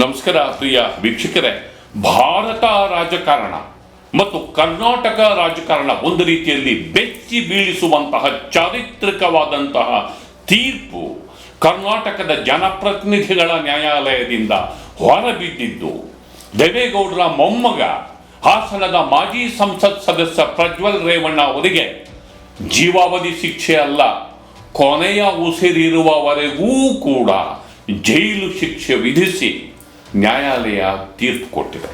ನಮಸ್ಕಾರ ಪ್ರಿಯ ವೀಕ್ಷಕರೇ, ಭಾರತ ರಾಜಕಾರಣ ಮತ್ತು ಕರ್ನಾಟಕ ರಾಜಕಾರಣ ಒಂದು ರೀತಿಯಲ್ಲಿ ಬೆಚ್ಚಿ ಬೀಳಿಸುವಂತಹ ಚಾರಿತ್ರಿಕವಾದಂತಹ ತೀರ್ಪು ಕರ್ನಾಟಕದ ಜನಪ್ರತಿನಿಧಿಗಳ ನ್ಯಾಯಾಲಯದಿಂದ ಹೊರಬಿದ್ದಿದ್ದು, ದೇವೇಗೌಡರ ಮೊಮ್ಮಗ, ಹಾಸನದ ಮಾಜಿ ಸಂಸತ್ ಸದಸ್ಯ ಪ್ರಜ್ವಲ್ ರೇವಣ್ಣ ಅವರಿಗೆ ಜೀವಾವಧಿ ಶಿಕ್ಷೆ ಅಲ್ಲ, ಕೊನೆಯ ಉಸಿರಿರುವವರೆಗೂ ಕೂಡ ಜೈಲು ಶಿಕ್ಷೆ ವಿಧಿಸಿ ನ್ಯಾಯಾಲಯ ತೀರ್ಪು ಕೊಟ್ಟಿದೆ.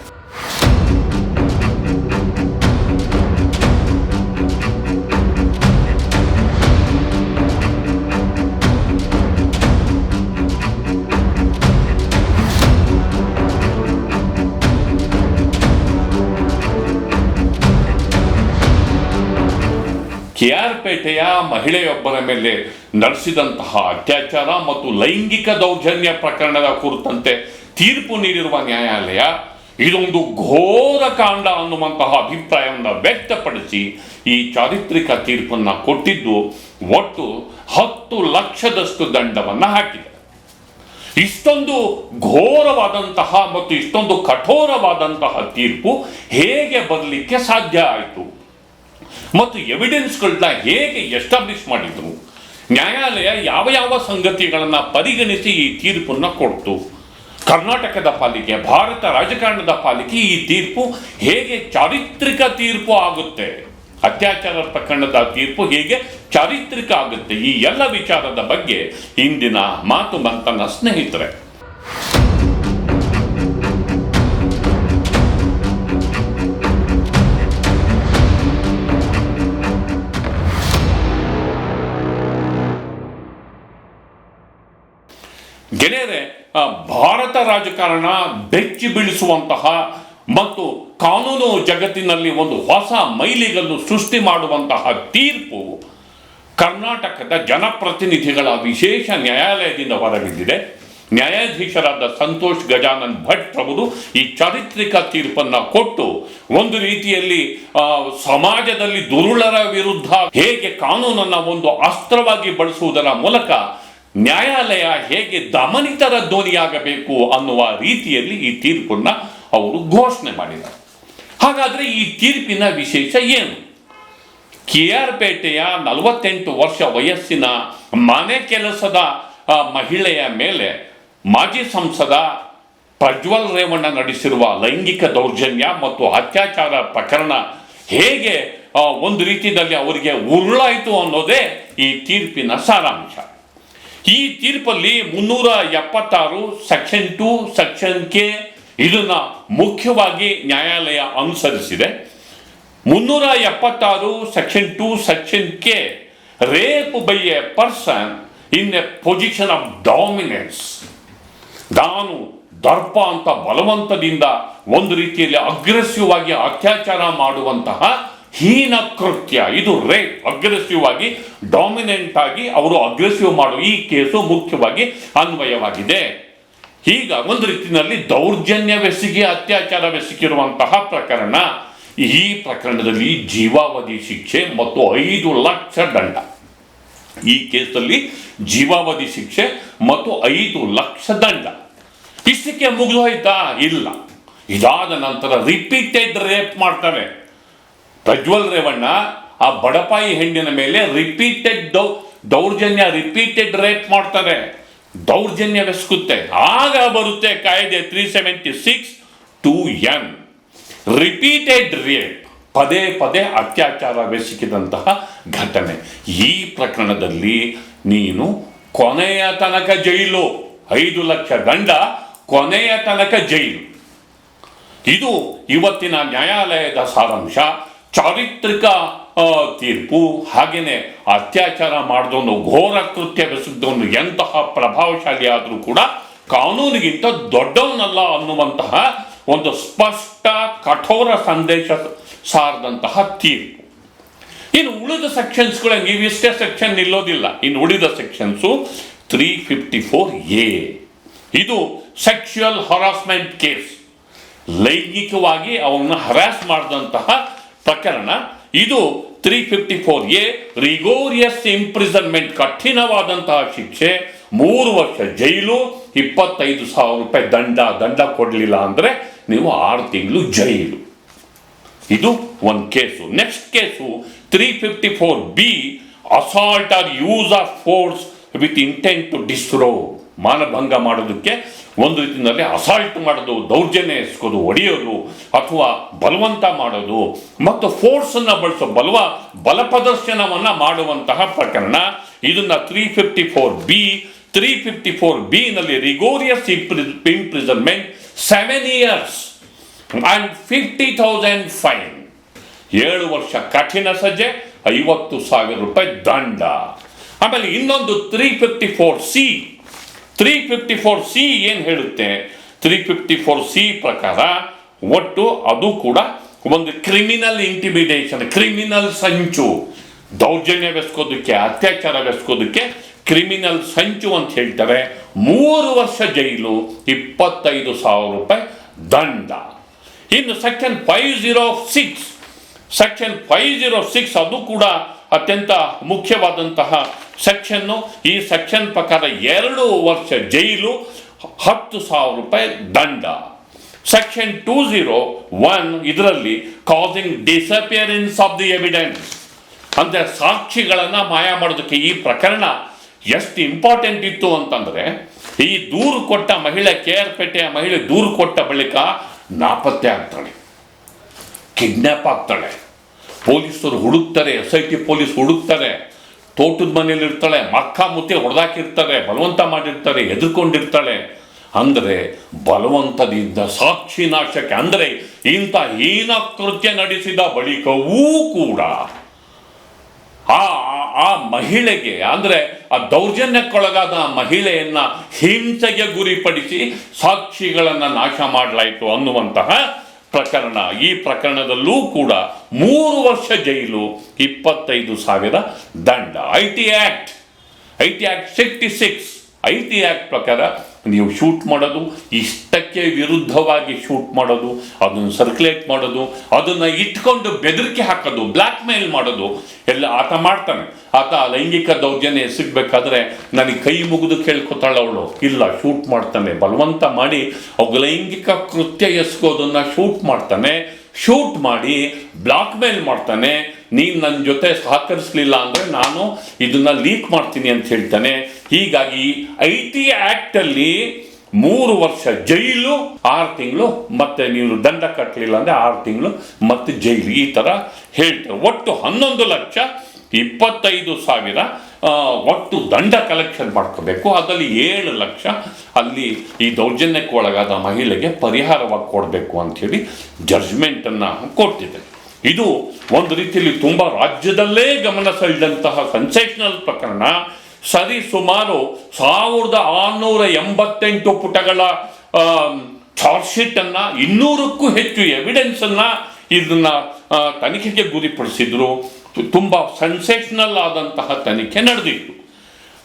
ಕೆಆರ್ಪೇಟೆಯ ಮಹಿಳೆಯೊಬ್ಬರ ಮೇಲೆ ನಡೆಸಿದಂತಹ ಅತ್ಯಾಚಾರ ಮತ್ತು ಲೈಂಗಿಕ ದೌರ್ಜನ್ಯ ಪ್ರಕರಣದ ಕುರಿತಂತೆ ತೀರ್ಪು ನೀಡಿರುವ ನ್ಯಾಯಾಲಯ ಇದೊಂದು ಘೋರ ಕಾಂಡ ಅನ್ನುವಂತಹ ಅಭಿಪ್ರಾಯವನ್ನು ವ್ಯಕ್ತಪಡಿಸಿ ಈ ಚಾರಿತ್ರಿಕ ತೀರ್ಪನ್ನು ಕೊಟ್ಟಿದ್ದು ಒಟ್ಟು ಹತ್ತು ಲಕ್ಷದಷ್ಟು ದಂಡವನ್ನು ಹಾಕಿದೆ. ಇಷ್ಟೊಂದು ಘೋರವಾದಂತಹ ಮತ್ತು ಇಷ್ಟೊಂದು ಕಠೋರವಾದಂತಹ ತೀರ್ಪು ಹೇಗೆ ಬರಲಿಕ್ಕೆ ಸಾಧ್ಯ ಆಯಿತು? ಮತ್ತು ಎವಿಡೆನ್ಸ್ಗಳನ್ನ ಹೇಗೆ ಎಸ್ಟಾಬ್ಲಿಷ್ ಮಾಡಿದ್ರು? ನ್ಯಾಯಾಲಯ ಯಾವ ಯಾವ ಸಂಗತಿಗಳನ್ನು ಪರಿಗಣಿಸಿ ಈ ತೀರ್ಪನ್ನು ಕೊಡ್ತು? ಕರ್ನಾಟಕದ ಪಾಲಿಕೆ ಭಾರತ ರಾಜಕಾರಣದ ಪಾಲಿಕೆ ಈ ತೀರ್ಪು ಹೇಗೆ ಚಾರಿತ್ರಿಕ ತೀರ್ಪು ಆಗುತ್ತೆ? ಅತ್ಯಾಚಾರ ಪ್ರಕರಣದ ತೀರ್ಪು ಹೇಗೆ ಚಾರಿತ್ರಿಕ ಆಗುತ್ತೆ? ಈ ಎಲ್ಲ ವಿಚಾರದ ಬಗ್ಗೆ ಇಂದಿನ ಮಾತು ಮಂತನ ಸ್ನೇಹಿತರೆ. ಗೆಳೆಯರೆ ಭಾರತ ರಾಜಕಾರಣ ಬೆಚ್ಚಿ ಬೀಳಿಸುವಂತಹ ಮತ್ತು ಕಾನೂನು ಜಗತ್ತಿನಲ್ಲಿ ಒಂದು ಹೊಸ ಮೈಲಿಗಲ್ಲು ಸೃಷ್ಟಿ ಮಾಡುವಂತಹ ತೀರ್ಪು ಕರ್ನಾಟಕದ ಜನಪ್ರತಿನಿಧಿಗಳ ವಿಶೇಷ ನ್ಯಾಯಾಲಯದಿಂದ ಹೊರಬಿದ್ದಿದೆ. ನ್ಯಾಯಾಧೀಶರಾದ ಸಂತೋಷ್ ಗಜಾನನ್ ಭಟ್ ಅವರು ಈ ಚಾರಿತ್ರಿಕ ತೀರ್ಪನ್ನು ಕೊಟ್ಟು ಒಂದು ರೀತಿಯಲ್ಲಿ ಸಮಾಜದಲ್ಲಿ ದುರುಳರ ವಿರುದ್ಧ ಹೇಗೆ ಕಾನೂನನ್ನು ಒಂದು ಅಸ್ತ್ರವಾಗಿ ಬಳಸುವುದರ ಮೂಲಕ ನ್ಯಾಯಾಲಯ ಹೇಗೆ ದಮನಿತರ ಧ್ವನಿಯಾಗಬೇಕು ಅನ್ನುವ ರೀತಿಯಲ್ಲಿ ಈ ತೀರ್ಪನ್ನ ಅವರು ಘೋಷಣೆ ಮಾಡಿದ್ದಾರೆ. ಹಾಗಾದ್ರೆ ಈ ತೀರ್ಪಿನ ವಿಶೇಷ ಏನು? ಕೆ ಆರ್ ಪೇಟೆಯ ನಲವತ್ತೆಂಟು ವರ್ಷ ವಯಸ್ಸಿನ ಮನೆ ಕೆಲಸದ ಮಹಿಳೆಯ ಮೇಲೆ ಮಾಜಿ ಸಂಸದ ಪ್ರಜ್ವಲ್ ರೇವಣ್ಣ ನಡೆಸಿರುವ ಲೈಂಗಿಕ ದೌರ್ಜನ್ಯ ಮತ್ತು ಅತ್ಯಾಚಾರ ಪ್ರಕರಣ ಹೇಗೆ ಒಂದು ರೀತಿಯಲ್ಲಿ ಅವರಿಗೆ ಉರುಳಾಯಿತು ಅನ್ನೋದೇ ಈ ತೀರ್ಪಿನ ಸಾರಾಂಶ. ಈ ತೀರ್ಪಲ್ಲಿ ಮುನ್ನೂರ ಎಪ್ಪತ್ತಾರು ಸೆಕ್ಷನ್ ಟು, ಸೆಕ್ಷನ್ ಕೆ ಇದನ್ನ ಮುಖ್ಯವಾಗಿ ನ್ಯಾಯಾಲಯ ಅನುಸರಿಸಿದೆ. ಮುನ್ನೂರ ಎಪ್ಪತ್ತಾರು section two, section K rape by a person in a position of dominance. ನಾನು ದರ್ಪ ಅಂತ ಬಲವಂತದಿಂದ ಒಂದು ರೀತಿಯಲ್ಲಿ ಅಗ್ರೆಸಿವ್ ಆಗಿ ಅತ್ಯಾಚಾರ ಮಾಡುವಂತಹ ಹೀನ ಕೃತ್ಯ. ಇದು ರೇಪ್ ಅಗ್ರೆಸಿವ್ ಆಗಿ ಡಾಮಿನೆಂಟ್ ಆಗಿ ಅವರು ಅಗ್ರೆಸಿವ್ ಮಾಡುವ ಈ ಕೇಸು ಮುಖ್ಯವಾಗಿ ಅನ್ವಯವಾಗಿದೆ. ಈಗ ಒಂದು ರೀತಿಯಲ್ಲಿ ದೌರ್ಜನ್ಯವೆಸಗಿ ಅತ್ಯಾಚಾರವೆಸಗಿರುವಂತಹ ಪ್ರಕರಣ. ಈ ಪ್ರಕರಣದಲ್ಲಿ ಜೀವಾವಧಿ ಶಿಕ್ಷೆ ಮತ್ತು ಐದು ಲಕ್ಷ ದಂಡ. ಈ ಕೇಸಲ್ಲಿ ಜೀವಾವಧಿ ಶಿಕ್ಷೆ ಮತ್ತು ಐದು ಲಕ್ಷ ದಂಡ. ಇಷ್ಟಕ್ಕೆ ಮುಗಿದು ಹೋಯ್ತಾ ಇಲ್ಲ. ಇದಾದ ನಂತರ ರಿಪೀಟೆಡ್ ರೇಪ್ ಮಾಡ್ತಾರೆ ಪ್ರಜ್ವಲ್ ರೇವಣ್ಣ, ಆ ಬಡಪಾಯಿ ಹೆಣ್ಣಿನ ಮೇಲೆ ರಿಪೀಟೆಡ್ ದೌ, ದೌರ್ಜನ್ಯ ರಿಪೀಟೆಡ್ ರೇಪ್ ಮಾಡ್ತಾರೆ ದೌರ್ಜನ್ಯವೆಸಗುತ್ತೆ ಆಗ ಬರುತ್ತೆ ಕಾಯ್ದೆ three seventy six two N repeated rape ಪದೇ ಪದೇ ಅತ್ಯಾಚಾರವೆಸಗಿದಂತಹ ಘಟನೆ. ಈ ಪ್ರಕರಣದಲ್ಲಿ ನೀನು ಕೊನೆಯ ತನಕ ಜೈಲು. ಐದು ಲಕ್ಷ ದಂಡ, ಕೊನೆಯ ತನಕ ಜೈಲು. ಇದು ಇವತ್ತಿನ ನ್ಯಾಯಾಲಯದ ಸಾರಾಂಶ. ಚಾರಿತ್ರಿಕ ತೀರ್ಪು ಹಾಗೇನೆ ಅತ್ಯಾಚಾರ ಮಾಡಿದವನು ಘೋರ ಕೃತ್ಯ ಬೆಸಗಿದವನು ಎಂತಹ ಪ್ರಭಾವಶಾಲಿ ಆದರೂ ಕೂಡ ಕಾನೂನಿಗಿಂತ ದೊಡ್ಡವನಲ್ಲ ಅನ್ನುವಂತಹ ಒಂದು ಸ್ಪಷ್ಟ ಕಠೋರ ಸಂದೇಶ ಸಾರದಂತಹ ತೀರ್ಪು. ಇನ್ನು ಉಳಿದ ಸೆಕ್ಷನ್ಸ್ಗಳ ನೀವು ಇಷ್ಟೇ ಸೆಕ್ಷನ್ ನಿಲ್ಲೋದಿಲ್ಲ. ಇನ್ನು ಉಳಿದ sections three fifty four A ಇದು ಸೆಕ್ಷುಯಲ್ ಹರಾಸ್ಮೆಂಟ್ ಕೇಸ್ ಲೈಂಗಿಕವಾಗಿ ಅವನ್ನ ಹರಾಸ್ ಮಾಡಿದಂತಹ ಪ್ರಕರಣ, ಇದು three fifty four A rigorous imprisonment ಕಠಿಣವಾದಂತಹ ಶಿಕ್ಷೆ, ಮೂರು ವರ್ಷ ಜೈಲು, ಇಪ್ಪತ್ತೈದು ಸಾವಿರ ರೂಪಾಯಿ ದಂಡ ದಂಡ ಕೊಡಲಿಲ್ಲ ಅಂದರೆ ನೀವು ಆರು ತಿಂಗಳು ಜೈಲು. ಇದು ಒಂದು case next case three fifty four B assault or use of force with intent to disrobe ಮಾನಭಂಗ ಮಾಡೋದಕ್ಕೆ ಒಂದು ರೀತಿಯಲ್ಲಿ ಅಸಾಲ್ಟ್ ಮಾಡೋದು, ದೌರ್ಜನ್ಯ ಎಸ್ಕೋದು, ಹೊಡೆಯೋದು, ಅಥವಾ ಬಲವಂತ ಮಾಡೋದು, ಮತ್ತು ಫೋರ್ಸನ್ನು ಬಳಸೋ ಬಲವ, ಬಲ ಪ್ರದರ್ಶನವನ್ನು ಮಾಡುವಂತಹ ಪ್ರಕರಣ. ಇದನ್ನ three fifty four B three fifty four B ನಲ್ಲಿ rigorous imprisonment seven years and fifty thousand fine ಏಳು ವರ್ಷ ಕಠಿಣ ಸಜ್ಜೆ, ಐವತ್ತು ಸಾವಿರ ರೂಪಾಯಿ ದಂಡ. ಆಮೇಲೆ ಇನ್ನೊಂದು three fifty four C three fifty four C ಏನು ಹೇಳುತ್ತೆ? ತ್ರೀ ಫಿಫ್ಟಿ ಫೋರ್ ಸಿ ಪ್ರಕಾರ ಒಟ್ಟು ಅದು ಕೂಡ ಒಂದು ಕ್ರಿಮಿನಲ್ ಇಂಟಿಮಿಡೇಷನ್ ಕ್ರಿಮಿನಲ್ ಸಂಚು. ದೌರ್ಜನ್ಯ ಬೆಸ್ಕೋದಕ್ಕೆ, ಅತ್ಯಾಚಾರ ಬೆಸ್ಕೋದಕ್ಕೆ ಕ್ರಿಮಿನಲ್ ಸಂಚು ಅಂತ ಹೇಳ್ತಾರೆ. ಮೂರು ವರ್ಷ ಜೈಲು, ಇಪ್ಪತ್ತೈದು ಸಾವಿರ ರೂಪಾಯಿ ದಂಡ. ಇನ್ನು section five zero six section five zero six ಅದು ಕೂಡ ಅತ್ಯಂತ ಮುಖ್ಯವಾದಂತಹ ಸೆಕ್ಷನ್ನು, ಈ ಸೆಕ್ಷನ್ ಪ್ರಕಾರ ಎರಡು ವರ್ಷ ಜೈಲು, ಹತ್ತು ಸಾವಿರ ರೂಪಾಯಿ ದಂಡ. ಸೆಕ್ಷನ್ ಟೂ ಜೀರೋ ಒನ್ ಇದರಲ್ಲಿ causing disappearance of the evidence ಅಂದರೆ ಸಾಕ್ಷಿಗಳನ್ನು ಮಾಯ ಮಾಡೋದಕ್ಕೆ ಈ ಪ್ರಕರಣ ಎಷ್ಟು ಇಂಪಾರ್ಟೆಂಟ್ ಇತ್ತು ಅಂತಂದರೆ, ಈ ದೂರು ಕೊಟ್ಟ ಮಹಿಳೆ ಕೆ ಆರ್ ಪೇಟೆಯ ಮಹಿಳೆ ದೂರು ಕೊಟ್ಟ ಬಳಿಕ ನಾಪತ್ತೆ ಆಗ್ತಾಳೆ. ಕಿಡ್ನ್ಯಾಪ್ ಆಗ್ತಾಳೆ. ಪೊಲೀಸರು ಹುಡುಕ್ತಾರೆ, ಎಸ್ ಐ ಟಿ ಪೊಲೀಸ್ ಹುಡುಕ್ತಾರೆ, ತೋಟದ ಮನೇಲಿ ಇರ್ತಾಳೆ, ಮಕ್ಕ ಮುತ್ತೆ ಹೊಡೆದಾಕಿರ್ತಾರೆ, ಬಲವಂತ ಮಾಡಿರ್ತಾರೆ ಎದುರ್ಕೊಂಡಿರ್ತಾಳೆ ಅಂದರೆ ಬಲವಂತದಿಂದ ಸಾಕ್ಷಿ ನಾಶಕ್ಕೆ, ಅಂದರೆ ಇಂಥ ಹೀನ ಕೃತ್ಯ ನಡೆಸಿದ ಬಳಿಕವೂ ಕೂಡ ಆ, ಆ- ಆ ಮಹಿಳೆಗೆ, ಅಂದರೆ ಆ ದೌರ್ಜನ್ಯಕ್ಕೊಳಗಾದ ಮಹಿಳೆಯನ್ನು ಹಿಂಸೆಗೆ ಗುರಿಪಡಿಸಿ ಸಾಕ್ಷಿಗಳನ್ನು ನಾಶ ಮಾಡಲಾಯಿತು ಅನ್ನುವಂತಹ ಪ್ರಕರಣ. ಈ ಪ್ರಕರಣದಲ್ಲೂ ಕೂಡ ಮೂರು ವರ್ಷ ಜೈಲು, ಇಪ್ಪತ್ತೈದು ಸಾವಿರ ದಂಡ. I T act, I T act sixty six I T act ಪ್ರಕಾರ ನೀವು ಶೂಟ್ ಮಾಡೋದು, ಇಷ್ಟಕ್ಕೆ ವಿರುದ್ಧವಾಗಿ ಶೂಟ್ ಮಾಡೋದು, ಅದನ್ನು ಸರ್ಕ್ಯುಲೇಟ್ ಮಾಡೋದು, ಅದನ್ನು ಇಟ್ಕೊಂಡು ಬೆದರಿಕೆ ಹಾಕೋದು ಬ್ಲ್ಯಾಕ್ ಮೇಲ್ ಮಾಡೋದು, ಎಲ್ಲ ಆತ ಮಾಡ್ತಾನೆ. ಆತ ಲೈಂಗಿಕ ದೌರ್ಜನ್ಯ ಸಿಗ್ಬೇಕಾದ್ರೆ ನನಗೆ ಕೈ ಮುಗಿದು ಕೇಳ್ಕೊತಾಳೆ ಅವಳು. ಇಲ್ಲ ಶೂಟ್ ಮಾಡ್ತಾನೆ. ಬಲವಂತ ಮಾಡಿ ಅವಾಗ ಲೈಂಗಿಕ ಕೃತ್ಯ ಎಸಗೋದನ್ನು ಶೂಟ್ ಮಾಡ್ತಾನೆ. ಶೂಟ್ ಮಾಡಿ ಬ್ಲಾಕ್ ಮೇಲ್ ಮಾಡ್ತಾನೆ. ನೀನು ನನ್ನ ಜೊತೆ ಸಹಕರಿಸಲಿಲ್ಲ ಅಂದರೆ ನಾನು ಇದನ್ನು ಲೀಕ್ ಮಾಡ್ತೀನಿ ಅಂತ ಹೇಳ್ತಾನೆ. ಹೀಗಾಗಿ ಐ ಟಿ ಆ್ಯಕ್ಟಲ್ಲಿ ಮೂರು ವರ್ಷ ಜೈಲು, ಆರು ತಿಂಗಳು, ಮತ್ತೆ ನೀವು ದಂಡ ಕಟ್ಟಲಿಲ್ಲ ಅಂದರೆ ಆರು ತಿಂಗಳು, ಮತ್ತೆ ಜೈಲು. ಈ ಥರ ಹೇಳ್ತಾರೆ. ಒಟ್ಟು ಹನ್ನೊಂದು ಲಕ್ಷ ಇಪ್ಪತ್ತೈದು ಸಾವಿರ ಒಟ್ಟು ದಂಡ ಕಲೆಕ್ಷನ್ ಮಾಡ್ಕೋಬೇಕು. ಅದರಲ್ಲಿ ಏಳು ಲಕ್ಷ ಅಲ್ಲಿ ಈ ದೌರ್ಜನ್ಯಕ್ಕೆ ಒಳಗಾದ ಮಹಿಳೆಗೆ ಪರಿಹಾರವಾಗಿ ಕೊಡಬೇಕು ಅಂಥೇಳಿ ಜಡ್ಜ್ಮೆಂಟನ್ನು ಕೊಟ್ಟಿದೆ ಇದು ಒಂದು ರೀತಿಯಲ್ಲಿ ತುಂಬ ರಾಜ್ಯದಲ್ಲೇ ಗಮನ ಸೆಳೆದಂತಹ ಸೆನ್ಸೇಷನಲ್ ಪ್ರಕರಣ. ಸರಿ ಸುಮಾರು ಸಾವಿರದ ಆರುನೂರ ಎಂಬತ್ತೆಂಟು ಪುಟಗಳ ಚಾರ್ಜ್ ಶೀಟ್ ಅನ್ನ ಇನ್ನೂರಕ್ಕೂ ಹೆಚ್ಚು ಎವಿಡೆನ್ಸ್ ಅನ್ನ ಇದನ್ನ ತನಿಖೆಗೆ ಗುರಿಪಡಿಸಿದ್ರು. ತುಂಬಾ ಸೆನ್ಸೇಷನಲ್ ಆದಂತಹ ತನಿಖೆ ನಡೆದಿತ್ತು.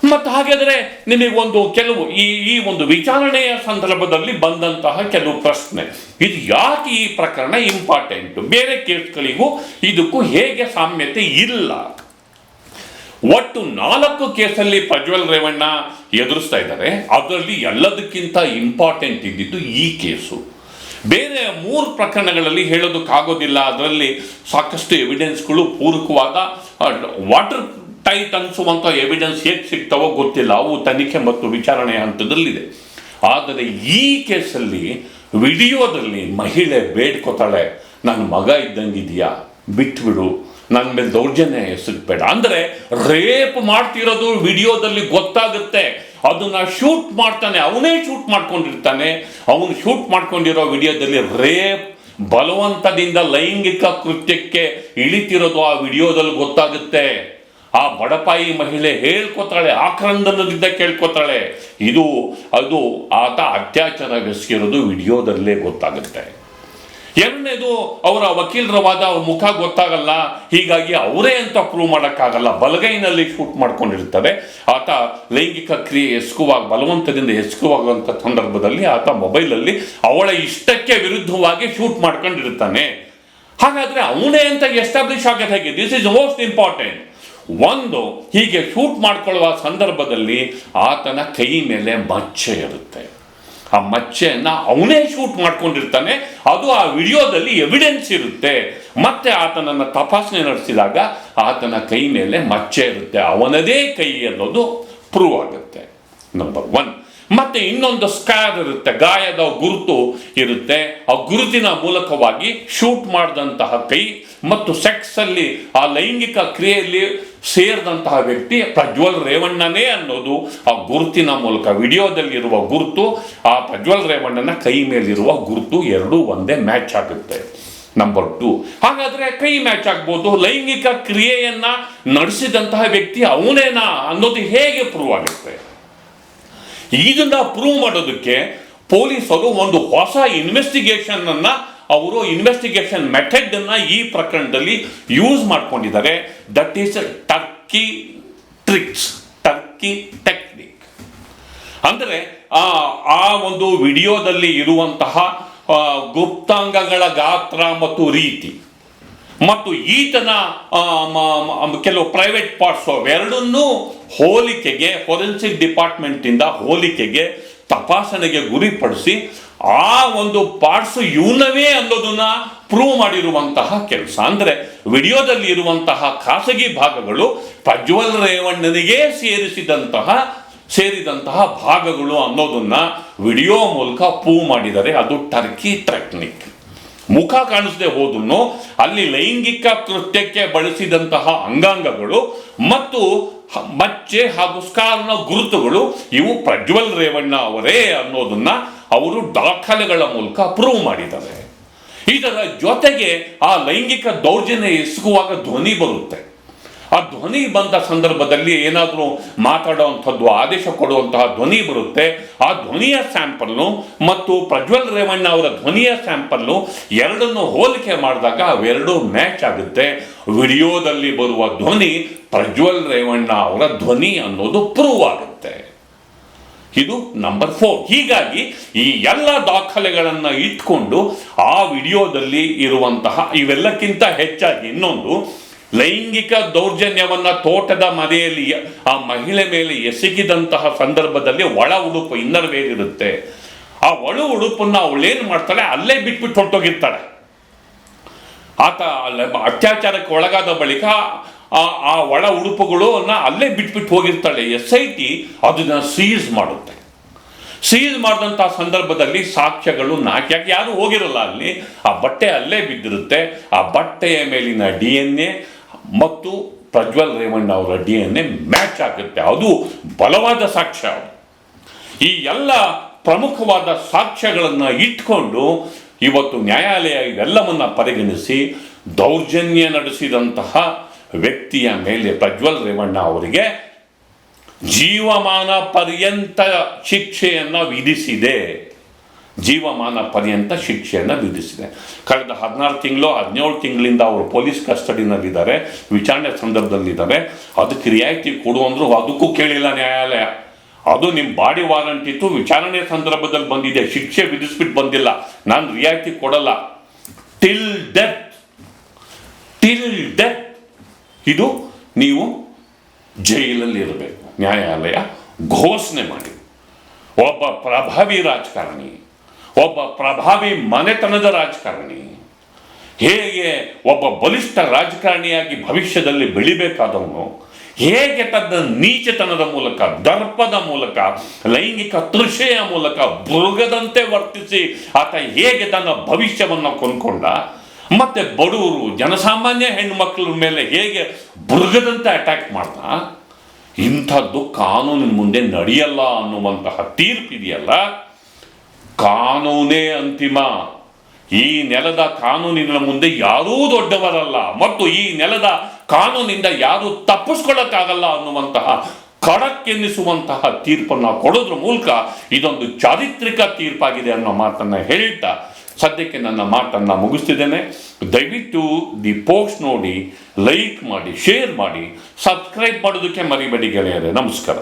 ಮತ್ತು ಹಾಗಾದರೆ ಒಂದು ಕೆಲವು, ಈ ಈ ಒಂದು ವಿಚಾರಣೆಯ ಸಂದರ್ಭದಲ್ಲಿ ಬಂದಂತಹ ಕೆಲವು ಪ್ರಶ್ನೆ. ಇದು ಯಾಕೆ ಈ ಪ್ರಕರಣ ಇಂಪಾರ್ಟೆಂಟ್ ಬೇರೆ ಕೇಸ್ಗಳಿಗೂ ಇದಕ್ಕೂ ಹೇಗೆ ಸಾಮ್ಯತೆ ಇಲ್ಲ? ಒಟ್ಟು ನಾಲ್ಕು ಕೇಸಲ್ಲಿ ಪ್ರಜ್ವಲ್ ರೇವಣ್ಣ ಎದುರಿಸ್ತಾ ಇದ್ದಾರೆ. ಅದರಲ್ಲಿ ಎಲ್ಲದಕ್ಕಿಂತ ಇಂಪಾರ್ಟೆಂಟ್ ಇದ್ದಿದ್ದು ಈ ಕೇಸು. ಬೇರೆ ಮೂರು ಪ್ರಕರಣಗಳಲ್ಲಿ ಹೇಳೋದಕ್ಕಾಗೋದಿಲ್ಲ. ಅದರಲ್ಲಿ ಸಾಕಷ್ಟು ಎವಿಡೆನ್ಸ್ಗಳು ಪೂರಕವಾದ ವಾಟರ್ ಟೈಟ್ ಅನಿಸುವಂಥ ಎವಿಡೆನ್ಸ್ ಹೇಗೆ ಸಿಗ್ತಾವೋ ಗೊತ್ತಿಲ್ಲ. ಅವು ತನಿಖೆ ಮತ್ತು ವಿಚಾರಣೆ ಹಂತದಲ್ಲಿದೆ. ಆದರೆ ಈ ಕೇಸಲ್ಲಿ ವಿಡಿಯೋದಲ್ಲಿ ಮಹಿಳೆ ಬೇಡ್ಕೊತಾಳೆ. ನನ್ನ ಮಗ ಇದ್ದಂಗಿದೆಯಾ? ಬಿಟ್ಬಿಡು. ನನ್ನ ಮೇಲೆ ದೌರ್ಜನ್ಯ ಎಸಗಬೇಡ. ಅಂದರೆ ರೇಪ್ ಮಾಡ್ತಿರೋದು ವಿಡಿಯೋದಲ್ಲಿ ಗೊತ್ತಾಗುತ್ತೆ. ಅದನ್ನು ಶೂಟ್ ಮಾಡ್ತಾನೆ. ಅವನೇ ಶೂಟ್ ಮಾಡ್ಕೊಂಡಿರ್ತಾನೆ. ಅವನು ಶೂಟ್ ಮಾಡ್ಕೊಂಡಿರೋ ವಿಡಿಯೋದಲ್ಲಿ ರೇಪ್, ಬಲವಂತದಿಂದ ಲೈಂಗಿಕ ಕೃತ್ಯಕ್ಕೆ ಇಳಿತಿರೋದು ಆ ವಿಡಿಯೋದಲ್ಲಿ ಗೊತ್ತಾಗುತ್ತೆ. ಆ ಬಡಪಾಯಿ ಮಹಿಳೆ ಹೇಳ್ಕೊತಾಳೆ, ಆಕ್ರಂದನದಿಂದ ಕೇಳ್ಕೊತಾಳೆ. ಇದು, ಅದು ಆತ ಅತ್ಯಾಚಾರವೆಸಗಿರೋದು ವಿಡಿಯೋದಲ್ಲೇ ಗೊತ್ತಾಗುತ್ತೆ. ಎರಡನೇದು ಅವರ ವಕೀಲರ ವಾದ ಅವ್ರ ಮುಖ ಗೊತ್ತಾಗಲ್ಲ. ಹೀಗಾಗಿ ಅವರೇ ಅಂತ ಪ್ರೂವ್ ಮಾಡೋಕ್ಕಾಗಲ್ಲ. ಬಲಗೈನಲ್ಲಿ ಶೂಟ್ ಮಾಡ್ಕೊಂಡಿರ್ತಾರೆ ಆತ ಲೈಂಗಿಕ ಕ್ರಿಯೆ ಎಸ್ಕುವಾಗ ಬಲವಂತದಿಂದ ಎಸ್ಕುವಾಗುವಂಥ ಸಂದರ್ಭದಲ್ಲಿ ಆತ ಮೊಬೈಲಲ್ಲಿ ಅವಳ ಇಷ್ಟಕ್ಕೆ ವಿರುದ್ಧವಾಗಿ ಶೂಟ್ ಮಾಡ್ಕೊಂಡಿರ್ತಾನೆ ಹಾಗಾದರೆ ಅವನೇ ಅಂತ ಎಸ್ಟಾಬ್ಲಿಷ್ ಆಗೋದು ಹೇಗೆ? ದಿಸ್ ಇಸ್ ಮೋಸ್ಟ್ ಇಂಪಾರ್ಟೆಂಟ್ ಒಂದು, ಹೀಗೆ ಶೂಟ್ ಮಾಡ್ಕೊಳ್ಳುವ ಸಂದರ್ಭದಲ್ಲಿ ಆತನ ಕೈ ಮೇಲೆ ಮಚ್ಚೆ ಇರುತ್ತೆ. ಆ ಮಚ್ಚೆಯನ್ನು ಅವನೇ ಶೂಟ್ ಮಾಡ್ಕೊಂಡಿರ್ತಾನೆ. ಅದು ಆ ವಿಡಿಯೋದಲ್ಲಿ ಎವಿಡೆನ್ಸ್ ಇರುತ್ತೆ. ಮತ್ತೆ ಆತನನ್ನ ತಪಾಸಣೆ ನಡೆಸಿದಾಗ ಆತನ ಕೈ ಮೇಲೆ ಮಚ್ಚೆ ಇರುತ್ತೆ. ಅವನದೇ ಕೈ ಅನ್ನೋದು ಪ್ರೂವ್ ಆಗುತ್ತೆ. ನಂಬರ್ ಒನ್ ಮತ್ತೆ ಇನ್ನೊಂದು ಸ್ಕ್ಯಾರ್ ಇರುತ್ತೆ, ಗಾಯದ ಗುರುತು ಇರುತ್ತೆ. ಆ ಗುರುತಿನ ಮೂಲಕವಾಗಿ ಶೂಟ್ ಮಾಡಿದಂತಹ ಕೈ ಮತ್ತು ಸೆಕ್ಸ್ ಅಲ್ಲಿ ಆ ಲೈಂಗಿಕ ಕ್ರಿಯೆಯಲ್ಲಿ ಸೇರಿದಂತಹ ವ್ಯಕ್ತಿ ಪ್ರಜ್ವಲ್ ರೇವಣ್ಣನೇ ಅನ್ನೋದು ಆ ಗುರುತಿನ ಮೂಲಕ. ವಿಡಿಯೋದಲ್ಲಿ ಇರುವ ಗುರುತು, ಆ ಪ್ರಜ್ವಲ್ ರೇವಣ್ಣನ ಕೈ ಮೇಲಿರುವ ಗುರುತು ಎರಡೂ ಒಂದೇ ಮ್ಯಾಚ್ ಆಗುತ್ತೆ. ನಂಬರ್ ಟು ಹಾಗಾದ್ರೆ ಕೈ ಮ್ಯಾಚ್ ಆಗ್ಬೋದು, ಲೈಂಗಿಕ ಕ್ರಿಯೆಯನ್ನ ನಡೆಸಿದಂತಹ ವ್ಯಕ್ತಿ ಅವನೇನಾ ಅನ್ನೋದು ಹೇಗೆ ಪ್ರೂವ್ ಆಗುತ್ತೆ? ಇದನ್ನ ಪ್ರೂವ್ ಮಾಡೋದಕ್ಕೆ ಪೊಲೀಸರು ಒಂದು ಹೊಸ ಇನ್ವೆಸ್ಟಿಗೇಷನ್ ಅನ್ನ ಅವರು ಇನ್ವೆಸ್ಟಿಗೇಷನ್ ಮೆಥಡ್ ಅನ್ನ ಈ ಪ್ರಕರಣದಲ್ಲಿ ಯೂಸ್ ಮಾಡ್ಕೊಂಡಿದ್ದಾರೆ. That is Turkey tricks Turkey technique ಅಂದರೆ, ಆ ಒಂದು ವಿಡಿಯೋದಲ್ಲಿ ಇರುವಂತಹ ಗುಪ್ತಾಂಗಗಳ ಗಾತ್ರ ಮತ್ತು ರೀತಿ. ಮತ್ತು ಈತನ ಕೆಲವು ಪ್ರೈವೇಟ್ ಪಾರ್ಟ್ಸ್ ಅವೆರಡನ್ನೂ ಹೋಲಿಕೆಗೆ ಫೊರೆನ್ಸಿಕ್ ಡಿಪಾರ್ಟ್ಮೆಂಟಿಂದ ಹೋಲಿಕೆಗೆ, ತಪಾಸಣೆಗೆ ಗುರಿಪಡಿಸಿ, ಆ ಒಂದು ಪಾರ್ಟ್ಸ್ ಇವನವೇ ಅನ್ನೋದನ್ನ ಪ್ರೂವ್ ಮಾಡಿರುವಂತಹ ಕೆಲಸ. ಅಂದ್ರೆ ವಿಡಿಯೋದಲ್ಲಿ ಇರುವಂತಹ ಖಾಸಗಿ ಭಾಗಗಳು, ಪ್ರಜ್ವಲ್ ರೇವಣ್ಣನಿಗೆ ಸೇರಿಸಿದಂತಹ, ಸೇರಿದಂತಹ ಭಾಗಗಳು ಅನ್ನೋದನ್ನ ವಿಡಿಯೋ ಮೂಲಕ ಪ್ರೂವ್ ಮಾಡಿದರೆ ಅದು ಟರ್ಕಿ ಟೆಕ್ನಿಕ್ ಮುಖ ಕಾಣಿಸದೆ ಹೋದನ್ನು ಅಲ್ಲಿ ಲೈಂಗಿಕ ಕೃತ್ಯಕ್ಕೆ ಬಳಸಿದಂತಹ ಅಂಗಾಂಗಗಳು ಮತ್ತು ಮಚ್ಚೆ ಹಾಗೂ ಸ್ಕಾರ್ನ ಗುರುತುಗಳು ಇವು ಪ್ರಜ್ವಲ್ ರೇವಣ್ಣ ಅವರೇ ಅನ್ನೋದನ್ನ ಅವರು ದಾಖಲೆಗಳ ಮೂಲಕ ಪ್ರೂವ್ ಮಾಡಿದ್ದಾರೆ. ಇದರ ಜೊತೆಗೆ ಆ ಲೈಂಗಿಕ ದೌರ್ಜನ್ಯ ಎಸಗುವಾಗ ಧ್ವನಿ ಬರುತ್ತೆ. ಆ ಧ್ವನಿ ಬಂದ ಸಂದರ್ಭದಲ್ಲಿ ಏನಾದರೂ ಮಾತಾಡುವಂಥದ್ದು ಆದೇಶ ಕೊಡುವಂತಹ ಧ್ವನಿ ಬರುತ್ತೆ. ಆ ಧ್ವನಿಯ ಸ್ಯಾಂಪಲ್ನು ಮತ್ತು ಪ್ರಜ್ವಲ್ ರೇವಣ್ಣ ಅವರ ಧ್ವನಿಯ ಸ್ಯಾಂಪಲ್ನು ಎರಡನ್ನು ಹೋಲಿಕೆ ಮಾಡಿದಾಗ ಅವೆರಡೂ ಮ್ಯಾಚ್ ಆಗುತ್ತೆ. ವಿಡಿಯೋದಲ್ಲಿ ಬರುವ ಧ್ವನಿ ಪ್ರಜ್ವಲ್ ರೇವಣ್ಣ ಅವರ ಧ್ವನಿ ಅನ್ನೋದು ಪ್ರೂವ್ ಆಗುತ್ತೆ. ಇದು ನಂಬರ್ ಫೋರ್. ಹೀಗಾಗಿ ಈ ಎಲ್ಲ ದಾಖಲೆಗಳನ್ನು ಇಟ್ಕೊಂಡು ಆ ವಿಡಿಯೋದಲ್ಲಿ ಇರುವಂತಹ ಇವೆಲ್ಲಕ್ಕಿಂತ ಹೆಚ್ಚಾಗಿ ಇನ್ನೊಂದು ಲೈಂಗಿಕ ದೌರ್ಜನ್ಯವನ್ನ ತೋಟದ ಮನೆಯಲ್ಲಿ ಆ ಮಹಿಳೆ ಮೇಲೆ ಎಸಗಿದಂತಹ ಸಂದರ್ಭದಲ್ಲಿ ಒಳ ಉಡುಪು ಇನ್ನರ್ ವೇರ್ ಆ ಒಳ ಉಡುಪನ್ನ ಅವಳೇನು ಮಾಡ್ತಾಳೆ? ಅಲ್ಲೇ ಬಿಟ್ಬಿಟ್ಟು ಹೊರಟೋಗಿರ್ತಾಳೆ. ಆತ ಅತ್ಯಾಚಾರಕ್ಕೆ ಒಳಗಾದ ಬಳಿಕ ಆ ಆ ಒಳ ಉಡುಪುಗಳು ಅಲ್ಲೇ ಬಿಟ್ಬಿಟ್ಟು ಹೋಗಿರ್ತಾಳೆ. ಎಸ್ ಐ ಟಿ ಅದನ್ನ ಸೀಸ್ ಮಾಡುತ್ತೆ. ಸೀಸ್ ಮಾಡಿದಂಥ ಸಂದರ್ಭದಲ್ಲಿ ಸಾಕ್ಷ್ಯಗಳು ನಾಕ್ ಯಾಕೆ ಯಾರು ಹೋಗಿರಲ್ಲ ಅಲ್ಲಿ. ಆ ಬಟ್ಟೆ ಅಲ್ಲೇ ಬಿದ್ದಿರುತ್ತೆ. ಆ ಬಟ್ಟೆಯ ಮೇಲಿನ ಡಿ ಎನ್ ಎ ಮತ್ತು ಪ್ರಜ್ವಲ್ ರೇವಣ್ಣ ಅವರ ಡಿ ಎನ್ ಎ ಮ್ಯಾಚ್ ಆಗುತ್ತೆ. ಅದು ಬಲವಾದ ಸಾಕ್ಷ್ಯ ಈ ಎಲ್ಲ ಪ್ರಮುಖವಾದ ಸಾಕ್ಷ್ಯಗಳನ್ನು ಇಟ್ಕೊಂಡು ಇವತ್ತು ನ್ಯಾಯಾಲಯ ಇವೆಲ್ಲವನ್ನು ಪರಿಗಣಿಸಿ ದೌರ್ಜನ್ಯ ನಡೆಸಿದಂತಹ ವ್ಯಕ್ತಿಯ ಮೇಲೆ ಪ್ರಜ್ವಲ್ ರೇವಣ್ಣ ಅವರಿಗೆ ಜೀವಮಾನ ಪರ್ಯಂತ ಶಿಕ್ಷೆಯನ್ನು ವಿಧಿಸಿದೆ. ಜೀವಮಾನ ಪರ್ಯಂತ ಶಿಕ್ಷೆಯನ್ನು ವಿಧಿಸಿದೆ. ಕಳೆದ ಹದಿನಾರು ತಿಂಗಳು, ಹದಿನೇಳು ತಿಂಗಳಿಂದ ಅವರು ಪೊಲೀಸ್ ಕಸ್ಟಡಿನಲ್ಲಿದ್ದಾರೆ, ವಿಚಾರಣೆ ಸಂದರ್ಭದಲ್ಲಿದ್ದಾರೆ. ಅದಕ್ಕೆ ರಿಯಾಯಿತಿ ಕೊಡು ಅಂದರೂ ಅದಕ್ಕೂ ಕೇಳಿಲ್ಲ ನ್ಯಾಯಾಲಯ. ಅದು ನಿಮ್ಮ ಬಾಡಿ ವಾರಂಟ್ ಇತ್ತು, ವಿಚಾರಣೆ ಸಂದರ್ಭದಲ್ಲಿ ಬಂದಿದೆ, ಶಿಕ್ಷೆ ವಿಧಿಸ್ಬಿಟ್ಟು ಬಂದಿಲ್ಲ. ನಾನು ರಿಯಾಯಿತಿ ಕೊಡಲ್ಲ. Till death. Till death. ಇದು ನೀವು ಜೈಲಲ್ಲಿ ಇರಬೇಕು. ನ್ಯಾಯಾಲಯ ಘೋಷಣೆ ಮಾಡಿ. ಒಬ್ಬ ಪ್ರಭಾವಿ ರಾಜಕಾರಣಿ. ಒಬ್ಬ ಪ್ರಭಾವಿ ಮನೆತನದ ರಾಜಕಾರಣಿ. ಹೇಗೆ ಒಬ್ಬ ಬಲಿಷ್ಠ ರಾಜಕಾರಣಿಯಾಗಿ ಭವಿಷ್ಯದಲ್ಲಿ ಬೆಳಿಬೇಕಾದವನು, ಹೇಗೆ ತನ್ನ ನೀಚತನದ ಮೂಲಕ, ದರ್ಪದ ಮೂಲಕ, ಲೈಂಗಿಕ ತೃಷೆಯ ಮೂಲಕ ಮೃಗದಂತೆ ವರ್ತಿಸಿ ಆತ ಹೇಗೆ ತನ್ನ ಭವಿಷ್ಯವನ್ನು ಕೊಂಡ್ಕೊಂಡ, ಮತ್ತೆ ಬಡವರು ಜನಸಾಮಾನ್ಯ ಹೆಣ್ಮಕ್ಳ ಮೇಲೆ ಹೇಗೆ ಮೃಗದಂತೆ ಅಟ್ಯಾಕ್ ಮಾಡ್ದ ಇಂಥದ್ದು ಕಾನೂನಿನ ಮುಂದೆ ನಡೆಯಲ್ಲ ಅನ್ನುವಂತಹ ತೀರ್ಪಿದೆಯಲ್ಲ. ಕಾನೂನೇ ಅಂತಿಮ. ಈ ನೆಲದ ಕಾನೂನಿನ ಮುಂದೆ ಯಾರೂ ದೊಡ್ಡವರಲ್ಲ. ಮತ್ತು ಈ ನೆಲದ ಕಾನೂನಿಂದ ಯಾರೂ ತಪ್ಪಿಸ್ಕೊಳ್ಳಕ್ಕಾಗಲ್ಲ ಅನ್ನುವಂತಹ ಖಡಕ್ ಎನ್ನಿಸುವಂತಹ ತೀರ್ಪನ್ನು ಕೊಡೋದ್ರ ಮೂಲಕ ಇದೊಂದು ಚಾರಿತ್ರಿಕ ತೀರ್ಪಾಗಿದೆ ಅನ್ನೋ ಮಾತನ್ನು ಹೇಳ್ತಾ ಸದ್ಯಕ್ಕೆ ನನ್ನ ಮಾತನ್ನು ಮುಗಿಸ್ತಿದ್ದೇನೆ. ದಯವಿಟ್ಟು ದಿ ಪೋಸ್ಟ್ ನೋಡಿ, ಲೈಕ್ ಮಾಡಿ, ಶೇರ್ ಮಾಡಿ, ಸಬ್ಸ್ಕ್ರೈಬ್ ಮಾಡೋದಕ್ಕೆ ಮರಿಬೇಡಿ ಗೆಳೆಯರೆ. ನಮಸ್ಕಾರ.